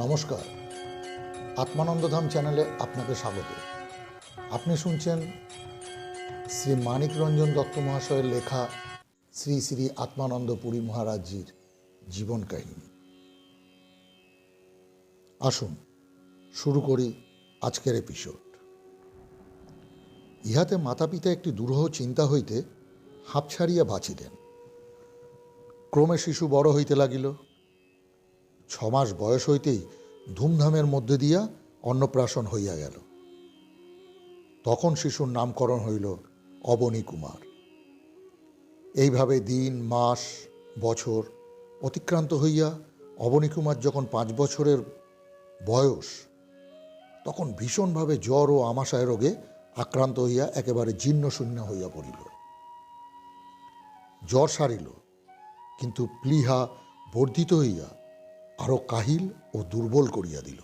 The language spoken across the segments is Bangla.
নমস্কার। আত্মানন্দধাম চ্যানেলে আপনাকে স্বাগত। আপনি শুনছেন শ্রী মানিক রঞ্জন দত্ত মহাশয়ের লেখা শ্রী শ্রী আত্মানন্দ পুরী মহারাজজির জীবন কাহিনী। আসুন, শুরু করি আজকের এপিসোড ইহাতে মাতা পিতা একটি দুরূহ চিন্তা হইতে হাঁপ ছাড়িয়া বাঁচিলেন। ক্রমে শিশু বড় হইতে লাগিল। ছমাস বয়স হইতেই ধুমধামের মধ্যে দিয়া অন্নপ্রাশন হইয়া গেল। তখন শিশুর নামকরণ হইল অবনী কুমার। এইভাবে দিন, মাস, বছর অতিক্রান্ত হইয়া অবনী কুমার যখন পাঁচ বছরের বয়স, তখন ভীষণভাবে জ্বর ও আমাশায় রোগে আক্রান্ত হইয়া একেবারে জীর্ণ শূন্য হইয়া পড়িল। জ্বর সারিল, কিন্তু প্লীহা বর্ধিত হইয়া আরও কাহিল ও দুর্বল করিয়া দিল।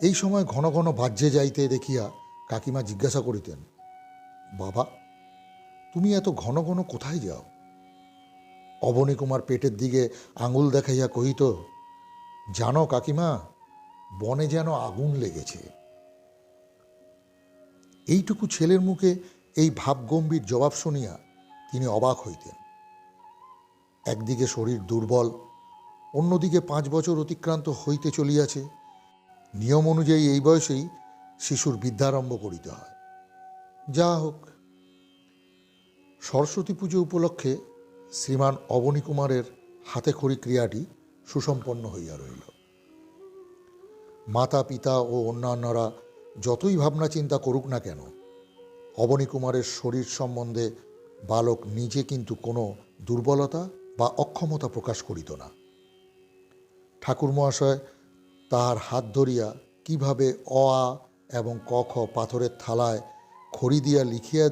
এই সময় ঘন ঘন বাহ্যে যাইতে দেখিয়া কাকিমা জিজ্ঞাসা করিতেন, বাবা, তুমি এত ঘন ঘন কোথায় যাও? অবনী কুমার পেটের দিকে আঙুল দেখাইয়া কহিত, জানো কাকিমা, বনে যেন আগুন লেগেছে। এইটুকু ছেলের মুখে এই ভাবগম্ভীর জবাব শুনিয়া তিনি অবাক হইতেন। একদিকে শরীর দুর্বল অন্যদিকে পাঁচ বছর অতিক্রান্ত হইতে চলিয়াছে। নিয়ম অনুযায়ী এই বয়সেই শিশুর বিদ্যারম্ভ করিতে হয়। যা হোক। সরস্বতী পুজো উপলক্ষে শ্রীমান অবনী কুমারের হাতে খড়ি ক্রিয়াটি সুসম্পন্ন হইয়া রইল। মাতা, পিতা ও অন্যান্যরা যতই ভাবনা চিন্তা করুক না কেন, অবনী কুমারের শরীর সম্বন্ধে বালক নিজে কিন্তু কোনো দুর্বলতা বা অক্ষমতা প্রকাশ করিত না। ঠাকুর মহাশয় তাহার হাত ধরিয়া কীভাবে অ, আ এবং ক, খ পাথরের থালায় খড়ি দিয়া লিখিয়া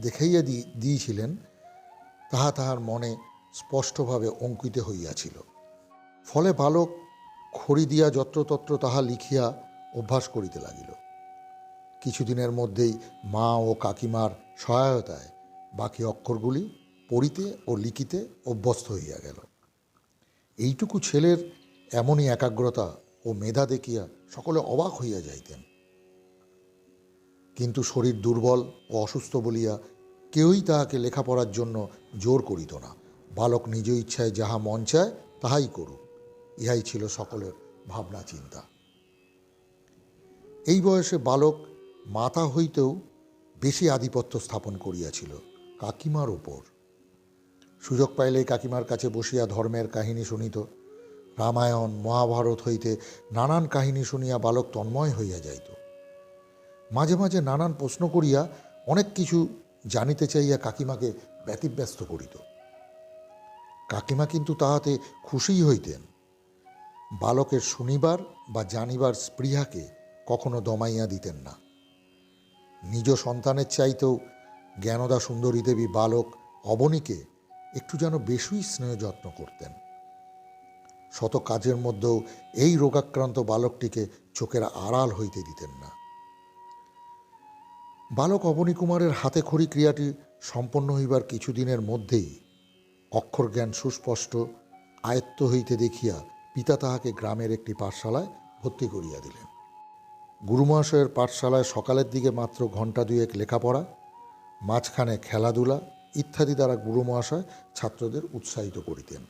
দেখাইয়া দি- দিয়েছিলেন, তাহা তাহার মনে স্পষ্টভাবে অঙ্কিত হইয়াছিল। ফলে বালক খড়ি দিয়া যত্রতত্র তাহা লিখিয়া অভ্যাস করিতে লাগিল। কিছুদিনের মধ্যেই মা ও কাকিমার সহায়তায় বাকি অক্ষরগুলি পড়িতে ও লিখিতে অভ্যস্ত হইয়া গেল। এইটুকু ছেলের এমনই একাগ্রতা ও মেধা দেখিয়া সকলে অবাক হইয়া যাইতেন। কিন্তু শরীর দুর্বল ও অসুস্থ বলিয়া কেউই তাহাকে লেখাপড়ার জন্য জোর করিত না। বালক নিজ ইচ্ছায় যাহা মন চায়, তাহাই করুক। ইহাই ছিল সকলের ভাবনা চিন্তা। এই বয়সে বালক মাতা হইতেও বেশি আধিপত্য স্থাপন করিয়াছিল কাকিমার ওপর সুযোগ পাইলেই কাকিমার কাছে বসিয়া ধর্মের কাহিনী শুনিত। রামায়ণ, মহাভারত হইতে নানান কাহিনী শুনিয়া বালক তন্ময় হইয়া যাইত। মাঝে মাঝে নানান প্রশ্ন করিয়া অনেক কিছু জানিতে চাইয়া কাকিমাকে ব্যতিব্যস্ত করিত। কাকিমা কিন্তু তাহাতে খুশিই হইতেন। বালকের শুনিবার বা জানিবার স্পৃহাকে কখনো দমাইয়া দিতেন না। নিজ সন্তানের চাইতেও জ্ঞানদা সুন্দরী দেবী বালক অবনীকে একটু যেন বেশিই স্নেহ যত্ন করতেন। শত কাজের মধ্যেও এই রোগাক্রান্ত বালকটিকে চোখের আড়াল হইতে দিতেন না। বালক অবনী কুমারের হাতে খড়ি ক্রিয়াটি সম্পন্ন হইবার কিছুদিনের মধ্যেই অক্ষর জ্ঞান সুস্পষ্ট আয়ত্ত হইতে দেখিয়া পিতা তাহাকে গ্রামের একটি পাঠশালায় ভর্তি করিয়া দিলেন। গুরুমহাশয়ের পাঠশালায় সকালের দিকে মাত্র ঘণ্টা দুয়েক লেখাপড়া, মাঝখানে খেলাধুলা ইত্যাদি দ্বারা গুরুমহাশয় ছাত্রদের উৎসাহিত করিতেন।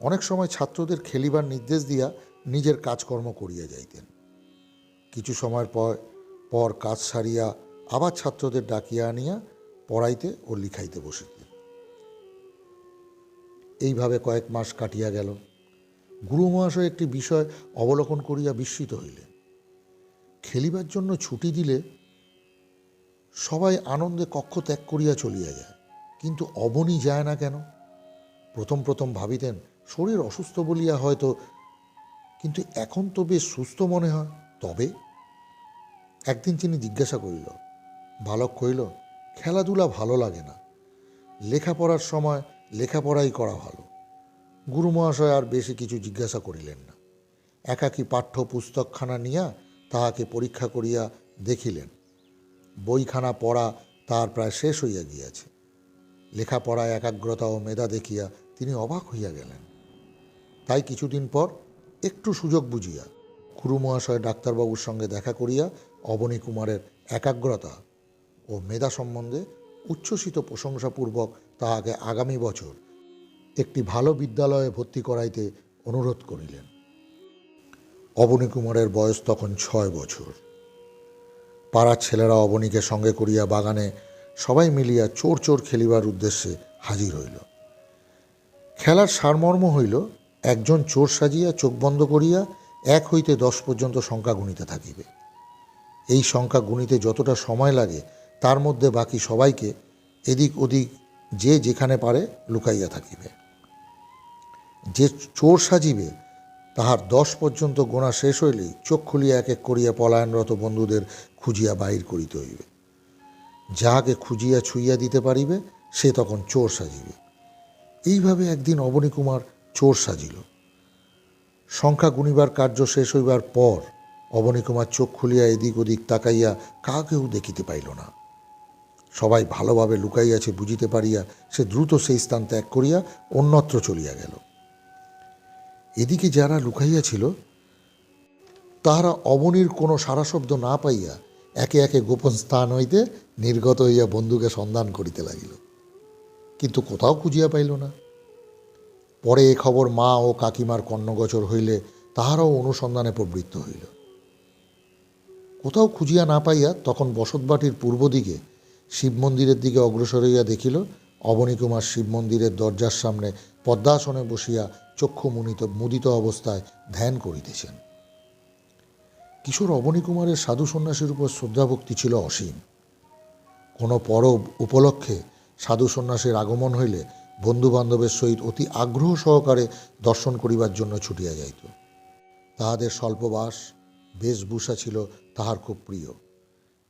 অনেক সময় ছাত্রদের খেলিবার নির্দেশ দিয়া নিজের কাজকর্ম করিয়া যাইতেন। কিছু সময় পর পর কাজ সারিয়া আবার ছাত্রদের ডাকিয়া আনিয়া পড়াইতে ও লিখাইতে বসিতেন। এইভাবে কয়েক মাস কাটিয়া গেল। গুরু মহাশয় একটি বিষয় অবলোকন করিয়া বিস্মিত হইলেন। খেলিবার জন্য ছুটি দিলে সবাই আনন্দে কক্ষ ত্যাগ করিয়া চলিয়া যায়। কিন্তু অবনী যায় না কেন? প্রথম প্রথম ভাবিতেন, শরীর অসুস্থ বলিয়া হয়তো, কিন্তু এখন তো বেশ সুস্থ মনে হয়। তবে একদিন তিনি জিজ্ঞাসা করিল, বালক কহিল, খেলাধুলা ভালো লাগে না। লেখাপড়ার সময় লেখাপড়াই করা ভালো। গুরু মহাশয় আর বেশি কিছু জিজ্ঞাসা করিলেন না। একাকী পাঠ্য পুস্তকখানা নিয়া তাহাকে পরীক্ষা করিয়া দেখিলেন। বইখানা পড়া তার প্রায় শেষ হইয়া গিয়াছে। লেখাপড়ায় একাগ্রতা ও মেধা দেখিয়া তিনি অবাক হইয়া গেলেন। তাই কিছুদিন পর একটু সুযোগ বুঝিয়া গুরু মহাশয় ডাক্তারবাবুর সঙ্গে দেখা করিয়া অবনী কুমারের একাগ্রতা ও মেধা সম্বন্ধে উচ্ছ্বসিত প্রশংসাপূর্বক তাহাকে আগামী বছর একটি ভালো বিদ্যালয়ে ভর্তি করাইতে অনুরোধ করিলেন। অবনী কুমারের বয়স তখন ছয় বছর। পাড়ার ছেলেরা অবনীকে সঙ্গে করিয়া বাগানে সবাই মিলিয়া চোর চোর খেলিবার উদ্দেশ্যে হাজির হইল। খেলার সারমর্ম হইল, একজন চোর সাজিয়া চোখ বন্ধ করিয়া এক হইতে দশ পর্যন্ত সংখ্যা গুনিতে থাকিবে। এই সংখ্যা গুনিতে যতটা সময় লাগে, তার মধ্যে বাকি সবাইকে এদিক ওদিক যে যেখানে পারে লুকাইয়া থাকিবে। যে চোর সাজিবে তাহার দশ পর্যন্ত গোনা শেষ হইলেই চোখ খুলিয়া এক এক করিয়া পলায়নরত বন্ধুদের খুঁজিয়া বাহির করিতে হইবে। যাহাকে খুঁজিয়া ছুঁইয়া দিতে পারিবে, সে তখন চোর সাজিবে। এইভাবে একদিন অবনী কুমার চোর সাজিল। সংখ্যা গুনিবার কার্য শেষ হইবার পর অবনী কুমার চোখ খুলিয়া এদিক ওদিক তাকাইয়া কাকেও দেখিতে পাইল না। সবাই ভালোভাবে লুকাইয়াছে, বুঝিতে পারিয়া সে দ্রুত সেই স্থান ত্যাগ করিয়া অন্যত্র চলিয়া গেল। এদিকে যারা লুকাইয়াছিল তাহারা অবনীর কোনো সারা শব্দ না পাইয়া একে একে গোপন স্থান হইতে নির্গত হইয়া বন্ধুকে সন্ধান করিতে লাগিল। কিন্তু কোথাও খুঁজিয়া পাইল না। পরে এ খবর মা ও কাকিমার কর্ণগোচর হইলে তাহারাও অনুসন্ধানে প্রবৃত্ত হইল। কোথাও খুঁজিয়া না পাইয়া তখন বসতবাটির পূর্ব দিকে শিব মন্দিরের দিকে অগ্রসর হইয়া দেখিল অবনী কুমার শিব মন্দিরের দরজার সামনে পদ্মাসনে বসিয়া চক্ষু মুনিত, মুদিত অবস্থায় ধ্যান করিতেছেন। কিশোর অবনী কুমারের সাধু সন্ন্যাসীর উপর শ্রদ্ধাভক্তি ছিল অসীম। কোনো পরব উপলক্ষে সাধু সন্ন্যাসীর আগমন হইলে বন্ধু বান্ধবের সহিত অতি আগ্রহ সহকারে দর্শন করিবার জন্য ছুটিয়া যাইত। তাহাদের স্বল্পবাস, বেশভূষা ছিল তাহার খুব প্রিয়।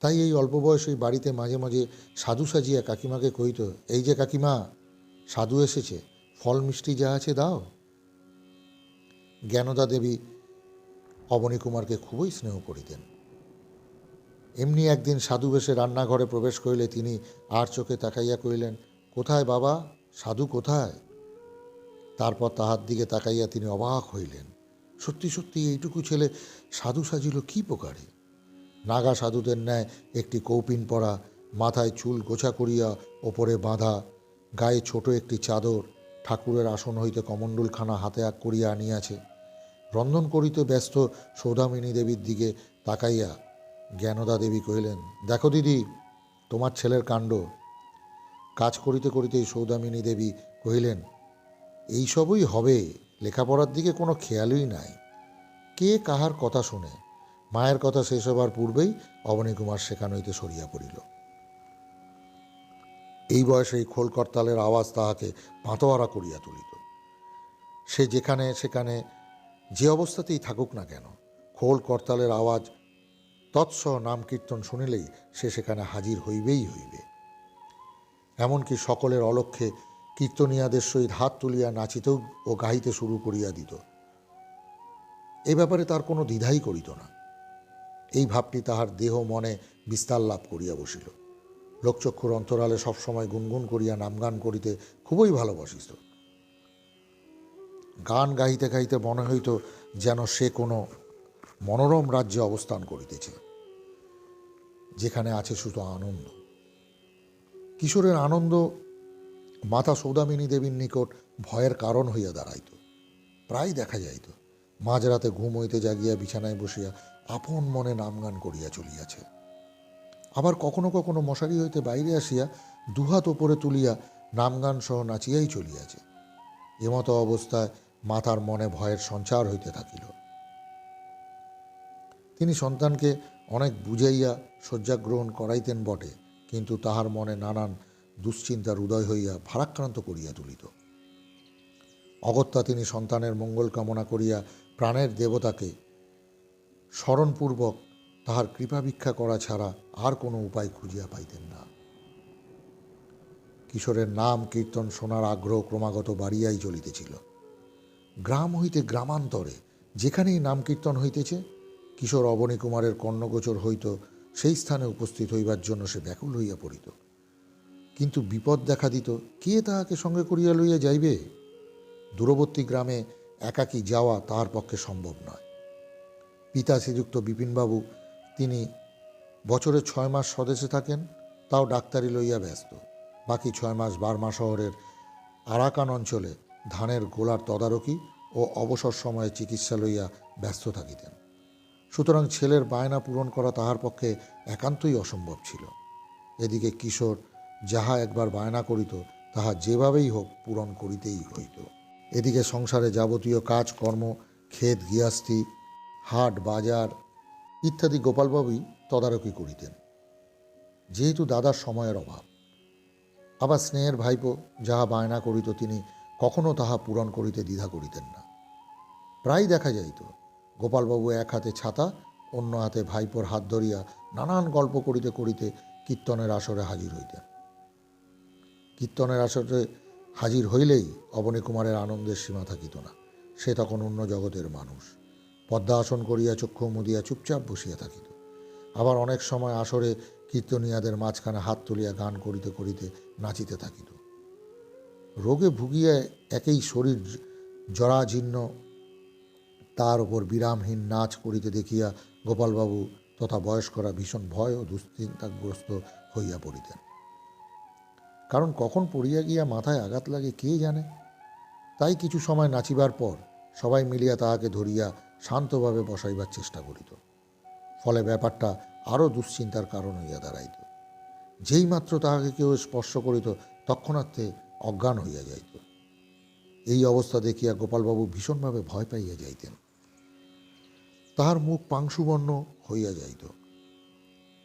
তাই এই অল্প বয়সেই বাড়িতে মাঝে মাঝে সাধু সাজিয়া কাকিমাকে কহিত, এই যে কাকিমা, সাধু এসেছে, ফল মিষ্টি যা আছে দাও। জ্ঞানদা দেবী অবনী কুমারকে খুবই স্নেহ করিতেন। এমনি একদিন সাধু বেশে রান্নাঘরে প্রবেশ করিলে তিনি আর চোখে তাকাইয়া কহিলেন, কোথায় বাবা? সাধু কোথায়? তারপর তাহার দিকে তাকাইয়া তিনি অবাক হইলেন। সত্যি সত্যি, এইটুকু ছেলে সাধু সাজিল কি প্রকারে? নাগা সাধুদের ন্যায় একটি কৌপিন পরা, মাথায় চুল গোছা করিয়া ওপরে বাঁধা, গায়ে ছোট একটি চাদর, ঠাকুরের আসন হইতে কমণ্ডলখানা হাতে আগ করিয়া আনিয়াছে। রন্ধন করিতে ব্যস্ত সৌদামিনী দেবীর দিকে তাকাইয়া জ্ঞানদা দেবী কহিলেন, দেখো দিদি, তোমার ছেলের কাণ্ড। কাজ করিতে করিতেই সৌদামিনী দেবী কহিলেন এইসবই হবে, লেখাপড়ার দিকে কোনো খেয়ালই নাই। কে কাহার কথা শুনে? মায়ের কথা শেষ হবার পূর্বেই অবনী কুমার সেখান হইতে সরিয়া পড়িল। এই বয়সে এই খোল করতালের আওয়াজ তাহাকে পাতোয়ারা করিয়া তুলিত সে যেখানে সেখানে যে অবস্থাতেই থাকুক না কেন, খোল করতালের আওয়াজ তৎসহ নাম কীর্তন শুনিলেই সে সেখানে হাজির হইবেই হইবে। এমনকি সকলের অলক্ষ্যে কীর্তনিয়াদের সহিত হাত তুলিয়া নাচিতেও ও গাহিতে শুরু করিয়া দিত। এ ব্যাপারে তার কোনো দ্বিধাই করিত না। এই ভাবটি তাহার দেহ মনে বিস্তার লাভ করিয়া বসিল। লোকচক্ষুর অন্তরালে সবসময় গুনগুন করিয়া নামগান করিতে খুবই ভালোবাসিত। গান গাইতে গাইতে মনে হইত যেন সে কোনো মনোরম রাজ্যে অবস্থান করিতেছে, যেখানে আছে শুধু আনন্দ। কিশোরের আনন্দ মাতা সৌদামিনী দেবীর নিকট ভয়ের কারণ হইয়া দাঁড়াইত। প্রায় দেখা যাইত, মাঝরাতে ঘুম হইতে জাগিয়া বিছানায় বসিয়া আপন মনে নামগান করিয়া চলিয়াছে। আবার কখনো কখনো মশারি হইতে বাইরে আসিয়া দুহাত ওপরে তুলিয়া নামগান সহ নাচিয়াই চলিয়াছে। এমতো অবস্থায় মাতার মনে ভয়ের সঞ্চার হইতে থাকিল। তিনি সন্তানকে অনেক বুঝাইয়া শয্যাগ্রহণ করাইতেন বটে, কিন্তু তাহার মনে নানান দুশ্চিন্তার উদয় হইয়া ভারাক্রান্ত করিয়া তুলিত। অগত্যা তিনি সন্তানের মঙ্গল কামনা করিয়া প্রাণের দেবতাকে স্মরণপূর্বক তাহার কৃপা ভিক্ষা করা ছাড়া আর কোনো উপায় খুঁজিয়া পাইতেন না। কিশোরের নাম কীর্তন শোনার আগ্রহ ক্রমাগত বাড়িয়াই চলিতেছিল। গ্রাম হইতে গ্রামান্তরে, যেখানেই নাম কীর্তন হইতেছে, কিশোর অবনী কুমারের কর্ণগোচর হইত, সেই স্থানে উপস্থিত হইবার জন্য সে ব্যাকুল হইয়া পড়িত। কিন্তু বিপদ দেখা দিত, কে তাহাকে সঙ্গে করিয়া লইয়া যাইবে? দূরবর্তী গ্রামে একাকী যাওয়া তাহার পক্ষে সম্ভব নয়। পিতা শ্রীযুক্ত বিপিনবাবু, তিনি বছরে ছয় মাস স্বদেশে থাকেন, তাও ডাক্তারি লইয়া ব্যস্ত। বাকি ছয় মাস বার্মা শহরের আরাকান অঞ্চলে ধানের গোলার তদারকি ও অবসর সময়ে চিকিৎসা লইয়া ব্যস্ত থাকিতেন। সুতরাং ছেলের বায়না পূরণ করা তাহার পক্ষে একান্তই অসম্ভব ছিল। এদিকে কিশোর যাহা একবার বায়না করিত, তাহা যেভাবেই হোক পূরণ করিতেই হইত। এদিকে সংসারে যাবতীয় কাজকর্ম, ক্ষেত গিয়াস্তি হাট, বাজার ইত্যাদি গোপালবাবুই তদারকি করিতেন। যেহেতু দাদার সময়ের অভাব। আবার স্নেহের ভাইপো যাহা বায়না করিত তিনি কখনো তাহা পূরণ করিতে দ্বিধা করিতেন না। প্রায় দেখা যাইত, গোপালবাবু এক হাতে ছাতা, অন্য হাতে ভাইপোর হাত ধরিয়া নানান গল্প করিতে করিতে কীর্তনের আসরে হাজির হইতেন। কীর্তনের আসরে হাজির হইলেই অবনী কুমারের আনন্দের সীমা থাকিত না, সে তখন অন্য জগতের মানুষ। পদ্মা আসন করিয়া চক্ষু মুদিয়া চুপচাপ বসিয়া থাকিত। আবার অনেক সময় আসরে কীর্তনিয়াদের মাঝখানে হাত তুলিয়া গান করিতে করিতে নাচিতে থাকিত। রোগে ভুগিয়া একেই শরীর জরাজীর্ণ, তার ওপর বিরামহীন নাচ করিতে দেখিয়া গোপালবাবু তথা বয়স্করা ভীষণ ভয় ও দুশ্চিন্তাগ্রস্ত হইয়া পড়িতেন। কারণ কখন পড়িয়া গিয়া মাথায় আঘাত লাগে কে জানে? তাই কিছু সময় নাচিবার পর সবাই মিলিয়া তাহাকে ধরিয়া শান্তভাবে বসাইবার চেষ্টা করিত। ফলে ব্যাপারটা আরও দুশ্চিন্তার কারণ হইয়া দাঁড়াইত। যেই মাত্র তাহাকে কেউ স্পর্শ করিত তৎক্ষণার্থে অজ্ঞান হইয়া যাইত। এই অবস্থা দেখিয়া গোপালবাবু ভীষণভাবে ভয় পাইয়া যাইতেন। তাহার মুখ পাংশুবর্ণ হইয়া যাইত।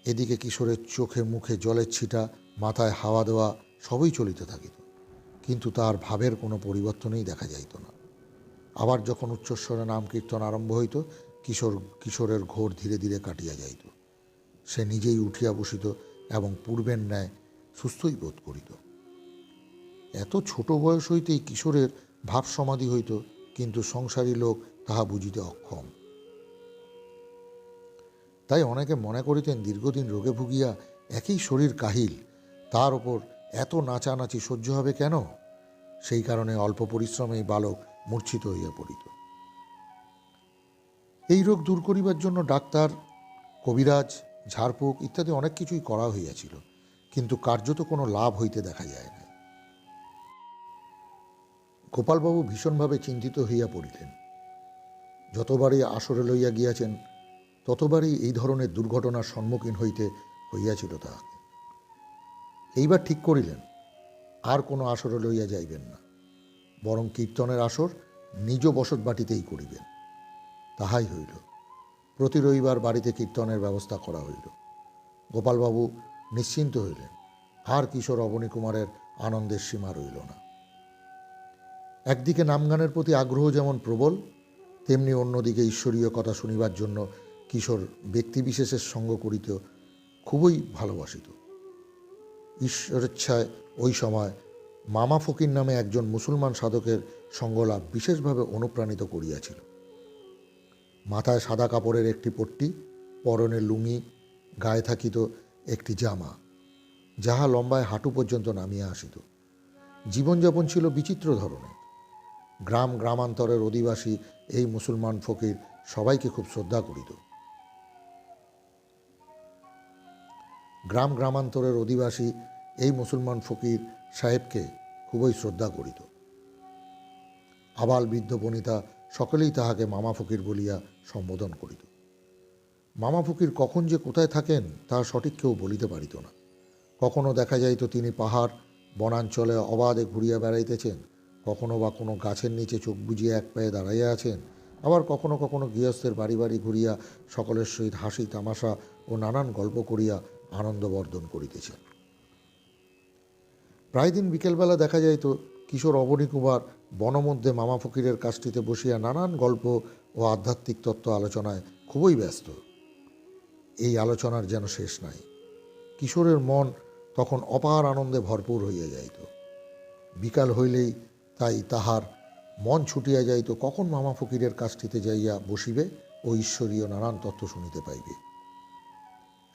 এদিকে কিশোরের চোখে মুখে জলের ছিটা, মাথায় হাওয়া দেওয়া সবই চলিতে থাকিত। কিন্তু তার ভাবের কোনো পরিবর্তনেই দেখা যাইত না। আবার যখন উচ্চস্বরে নাম কীর্তন আরম্ভ হইত, কিশোর, কিশোরের ঘোর ধীরে ধীরে কাটিয়া যাইত। সে নিজেই উঠিয়া বসিত এবং পূর্বের ন্যায় সুস্থই বোধ করিত। এত ছোট বয়স হইতেই কিশোরের ভাব সমাধি হইত, কিন্তু সংসারী লোক তাহা বুঝিতে অক্ষম। তাই অনেকে মনে করিতেন দীর্ঘদিন রোগে ভুগিয়া একই শরীর কাহিল, তার ওপর এত নাচানাচি সহ্য হবে কেন? সেই কারণে অল্প পরিশ্রমেই বালক মূর্ছিত হইয়া পড়িত। এই রোগ দূর করিবার জন্য ডাক্তার, কবিরাজ, ঝাড়ফুঁক ইত্যাদি অনেক কিছুই করা হইয়াছিল, কিন্তু কার্যত কোনো লাভ হইতে দেখা যায় না গোপালবাবু ভীষণভাবে চিন্তিত হইয়া পড়িলেন। যতবারই আসরে লইয়া গিয়াছেন, ততবারই এই ধরনের দুর্ঘটনার সম্মুখীন হইতে হইয়াছিল তাহাকে। এইবার ঠিক করিলেন, আর কোনো আসরে লইয়া যাইবেন না, বরং কীর্তনের আসর নিজ বসত বাটিতেই করিবেন। তাহাই হইল। প্রতি রবিবার বাড়িতে কীর্তনের ব্যবস্থা করা হইল। গোপালবাবু নিশ্চিন্ত হইলেন, আর কিশোর অবনী কুমারের আনন্দের সীমা রইল না। একদিকে নামগানের প্রতি আগ্রহ যেমন প্রবল, তেমনি অন্যদিকে ঈশ্বরীয় কথা শুনিবার জন্য কিশোর ব্যক্তিবিশেষের সঙ্গ করিত খুবই ভালোবাসিত। ঈশ্বরেচ্ছায় ওই সময় মামা ফকির নামে একজন মুসলমান সাধকের সঙ্গলাভ বিশেষভাবে অনুপ্রাণিত করিয়াছিল। মাথায় সাদা কাপড়ের একটি পট্টি, পরনে লুঙ্গি, গায়ে থাকিত একটি জামা, যাহা লম্বায় হাঁটু পর্যন্ত নামিয়া আসিত। জীবনযাপন ছিল বিচিত্র ধরনের। গ্রাম গ্রামান্তরের অধিবাসী এই মুসলমান ফকির সবাইকে খুব শ্রদ্ধা করিত। গ্রাম গ্রামান্তরের অধিবাসী এই মুসলমান ফকির সাহেবকে খুবই শ্রদ্ধা করিত। আবাল বৃদ্ধ বনিতা সকলেই তাহাকে মামা ফকির বলিয়া সম্বোধন করিত। মামা ফকির কখন যে কোথায় থাকেন তাহা সঠিক কেউ বলিতে পারিত না। কখনো দেখা যাইত তিনি পাহাড়, বনাঞ্চলে অবাধে ঘুরিয়া বেড়াইতেছেন কখনো বা কোনো গাছের নিচে চোখ বুজিয়ে এক পায়ে দাঁড়াইয়া আছেন? আবার কখনো কখনো গৃহস্থের বাড়ি বাড়ি ঘুরিয়া সকলের সহিত হাসি তামাশা ও নানান গল্প করিয়া আনন্দবর্ধন করিতেছেন। প্রায় দিন বিকেলবেলা দেখা যাইত, কিশোর অবনী কুমার বনমধ্যে মামা ফকিরের কাছটিতে বসিয়া নানান গল্প ও আধ্যাত্মিক তত্ত্ব আলোচনায় খুবই ব্যস্ত। এই আলোচনার যেন শেষ নাই। কিশোরের মন তখন অপার আনন্দে ভরপুর হইয়া যাইত। বিকাল হইলেই তাই তাহার মন ছুটিয়া যাইত, কখন মামা ফকিরের কাছটিতে যাইয়া বসিবে, ও ঈশ্বরীয় নানান তত্ত্ব শুনিতে পাইবে।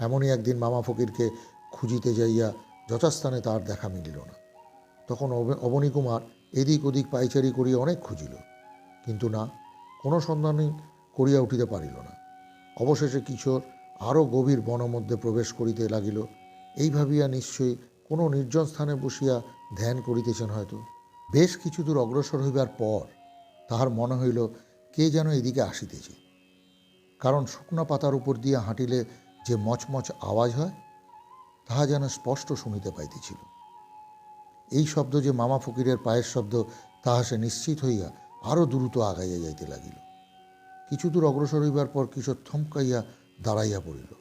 এমনই একদিন মামা ফকিরকে খুঁজিতে যাইয়া যথাস্থানে তার দেখা মিলিল না। তখন অব- অবনী কুমার এদিক ওদিক পাইচারি করিয়া অনেক খুঁজিল, কিন্তু না, কোনো সন্ধানই করিয়া উঠিতে পারিল না। অবশেষে কিশোর আরও গভীর বনমধ্যে প্রবেশ করিতে লাগিল। এই ভাবিয়া নিশ্চয়ই কোনো নির্জন স্থানে বসিয়া ধ্যান করিতেছেন হয়তো। বেশ কিছু দূর অগ্রসর হইবার পর তাহার মনে হইল, কে যেন এদিকে আসিতেছে। কারণ শুকনো পাতার উপর দিয়া হাঁটিলে যে মচমচ আওয়াজ হয়, তাহা যেন স্পষ্ট শুনিতে পাইতেছিল। এই শব্দ যে মামা ফকিরের পায়ের শব্দ, তাহা সে নিশ্চিত হইয়া আরও দ্রুত আগাইয়া যাইতে লাগিল। কিছু দূর অগ্রসর হইবার পর কিশোর থমকাইয়া দাঁড়াইয়া পড়িল।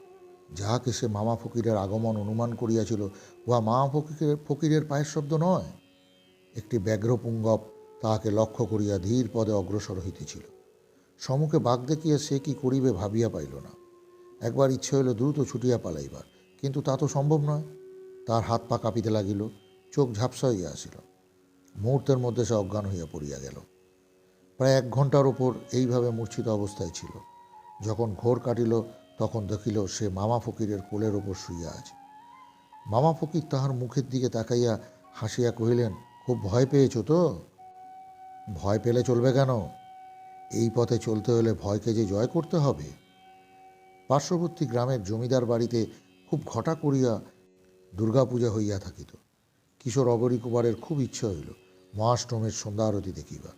যাহাকে সে মামা ফকিরের আগমন অনুমান করিয়াছিল, উহা মামা ফকিরের ফকিরের পায়ের শব্দ নয়। একটি ব্যগ্রপুঙ্গব তাহাকে লক্ষ্য করিয়া ধীর পদে অগ্রসর হইতেছিল। সমুখে বাঘ দেখিয়া সে কি করিবে ভাবিয়া পাইল না। একবার ইচ্ছে হইল দ্রুত ছুটিয়া পালাইবার, কিন্তু তা তো সম্ভব নয়। তার হাত পা কাঁপিতে লাগিল, চোখ ঝাপসা হইয়া আসিল। মুহূর্তের মধ্যে সে অজ্ঞান হইয়া পড়িয়া গেল। প্রায় এক ঘণ্টার ওপর এইভাবে মূর্ছিত অবস্থায় ছিল। যখন ঘোর কাটিল, তখন দেখিল সে মামা ফকিরের কোলের ওপর শুইয়া আছে। মামা ফকির তাহার মুখের দিকে তাকাইয়া হাসিয়া কহিলেন খুব ভয় পেয়েছ তো? ভয় পেলে চলবে কেন? এই পথে চলতে হলে ভয়কে যে জয় করতে হবে। পার্শ্ববর্তী গ্রামের জমিদার বাড়িতে খুব ঘটা করিয়া দুর্গাপূজা হইয়া থাকিত। কিশোর অবরী কুমারের খুব ইচ্ছা হইল মহাষ্টমের সন্ধ্যা আরতি দেখিবার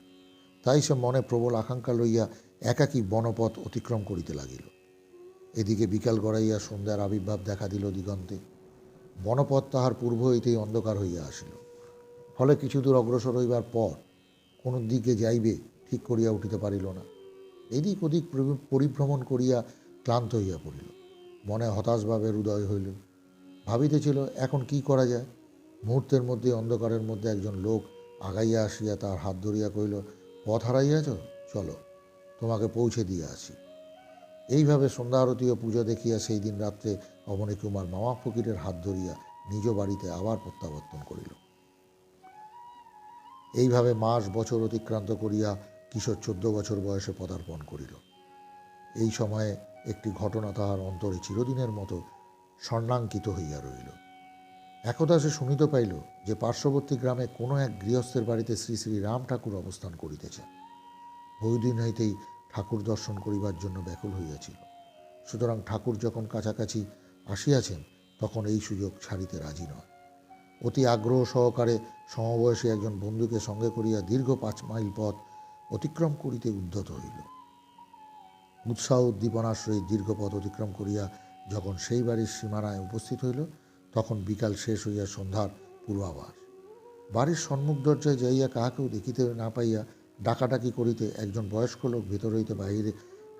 তাই সে মনে প্রবল আকাঙ্ক্ষা লইয়া একাকী বনপথ অতিক্রম করিতে লাগিল। এদিকে বিকাল গড়াইয়া সন্ধ্যার আবির্ভাব দেখা দিল দিগন্তে। বনপথ তাহার পূর্ব হইতেই অন্ধকার হইয়া আসিল। ফলে কিছু দূর অগ্রসর হইবার পর কোন দিকে যাইবে, ঠিক করিয়া উঠিতে পারিল না। এদিক ওদিক পরিভ্রমণ করিয়া ক্লান্ত হইয়া পড়িল। মনে হতাশভাবে হৃদয় হইল। ভাবিতেছিল, এখন কি করা যায়? মুহূর্তের মধ্যে, অন্ধকারের মধ্যে একজন লোক আগাইয়া আসিয়া তার হাত ধরিয়া কহিল, পথ হারাইয়াছ? চলো, তোমাকে পৌঁছে দিয়ে আসি। এইভাবে সন্ধ্যা আরতি ও পুজো দেখিয়া সেই দিন রাত্রে অবনী কুমার মামা ফকিরের হাত ধরিয়া নিজ বাড়িতে আবার প্রত্যাবর্তন করিল। এইভাবে মাস বছর অতিক্রান্ত করিয়া কিশোর চোদ্দ বছর বয়সে পদার্পণ করিল। এই সময়ে একটি ঘটনা তাহার অন্তরে চিরদিনের মতো স্বর্ণাঙ্কিত হইয়া রইল একদা সে শুনিতে পাইল যে পার্শ্ববর্তী গ্রামে কোনো এক গৃহস্থের বাড়িতে শ্রী শ্রী রাম ঠাকুর অবস্থান করিতেছেন বহুদিন হইতেই ঠাকুর দর্শন করিবার জন্য ব্যাকুল হইয়াছিল। সুতরাং ঠাকুর যখন কাছাকাছি আসিয়াছেন, তখন এই সুযোগ ছাড়িতে রাজি নয়। অতি আগ্রহ সহকারে সমবয়সী একজন বন্ধুকে সঙ্গে করিয়া দীর্ঘ পাঁচ মাইল পথ অতিক্রম করিতে উদ্ধত হইল। উৎসাহ উদ্দীপনার সহিত দীর্ঘ পথ অতিক্রম করিয়া যখন সেই বাড়ির সীমানায় উপস্থিত হইল, তখন বিকাল শেষ হইয়া সন্ধ্যার পূর্বাভাস। বাড়ির সম্মুখ দরজায় যাইয়া কাহাকেও দেখিতে না পাইয়া ডাকাডাকি করিতে একজন বয়স্ক লোক ভেতর হইতে বাহিরে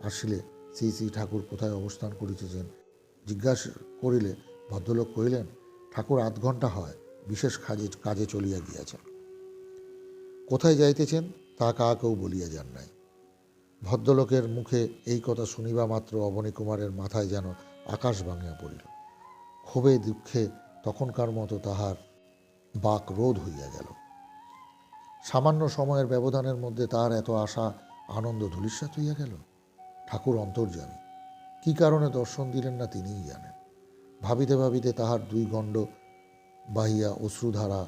আসিলে শ্রী শ্রী ঠাকুর, কোথায় অবস্থান করিতেছেন? জিজ্ঞাসা করিলে ভদ্রলোক কহিলেন, ঠাকুর আধ ঘণ্টা হয়। বিশেষ কাজে কাজে চলিয়া গিয়াছেন। কোথায় যাইতেছেন তা কাহাকেও বলিয়া যান নাই। ভদ্রলোকের মুখে এই কথা শুনিবা মাত্র অবনী কুমারের মাথায় যেন আকাশ ভাঙিয়া পড়িল। ক্ষোভে দুঃখে তখনকার মতো তাহার বাক রোধ হইয়া গেল। সামান্য সময়ের ব্যবধানের মধ্যে তার এত আশা, আনন্দ ধূলিসাৎ হইয়া গেল। ঠাকুর অন্তর্যামী। কি কারণে দর্শন দিলেন না তিনিই জানেন। ভাবিতে ভাবিতে তাহার দুই গণ্ড বাহিয়া অশ্রুধারা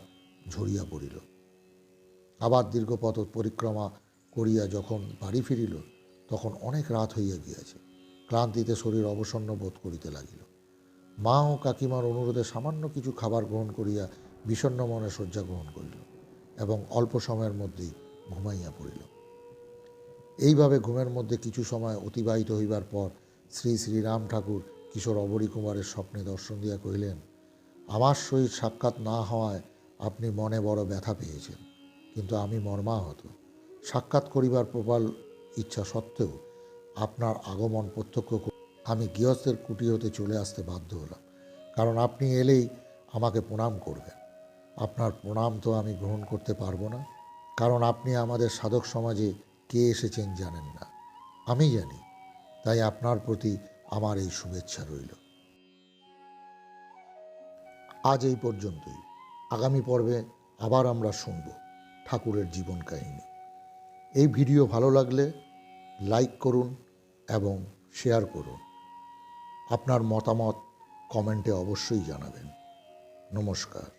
ঝরিয়া পড়িল। আবার দীর্ঘ পথ পরিক্রমা করিয়া যখন বাড়ি ফিরিল, তখন অনেক রাত হইয়া গিয়াছে। ক্লান্তিতে শরীর অবসন্ন বোধ করিতে লাগিল। মা ও কাকিমার অনুরোধে সামান্য কিছু খাবার গ্রহণ করিয়া বিষণ্ণ মনে শয্যা গ্রহণ করিল এবং অল্প সময়ের মধ্যেই ঘুমাইয়া পড়িল। এইভাবে ঘুমের মধ্যে কিছু সময় অতিবাহিত হইবার পর শ্রী শ্রীরাম ঠাকুর কিশোর অবরী কুমারের স্বপ্নে দর্শন দিয়া কহিলেন আমার সহিত সাক্ষাৎ না হওয়ায় আপনি মনে বড় ব্যথা পেয়েছেন। কিন্তু আমি মর্মাহত। সাক্ষাৎ করিবার প্রবল ইচ্ছা সত্ত্বেও আপনার আগমন প্রত্যক্ষ আমি গৃহস্থের কুটি হতে চলে আসতে বাধ্য হলাম। কারণ আপনি এলেই আমাকে প্রণাম করবেন। আপনার প্রণাম তো আমি গ্রহণ করতে পারব না। কারণ আপনি আমাদের সাধক সমাজে কে এসেছেন জানেন না। আমি জানি, তাই আপনার প্রতি আমার এই শুভেচ্ছা রইল। আজ এই পর্যন্তই। আগামী পর্বে আবার আমরা শুনব ঠাকুরের জীবন কাহিনী। এই ভিডিও ভালো লাগলে লাইক করুন এবং শেয়ার করুন। আপনার মতামত কমেন্টে অবশ্যই জানাবেন। নমস্কার।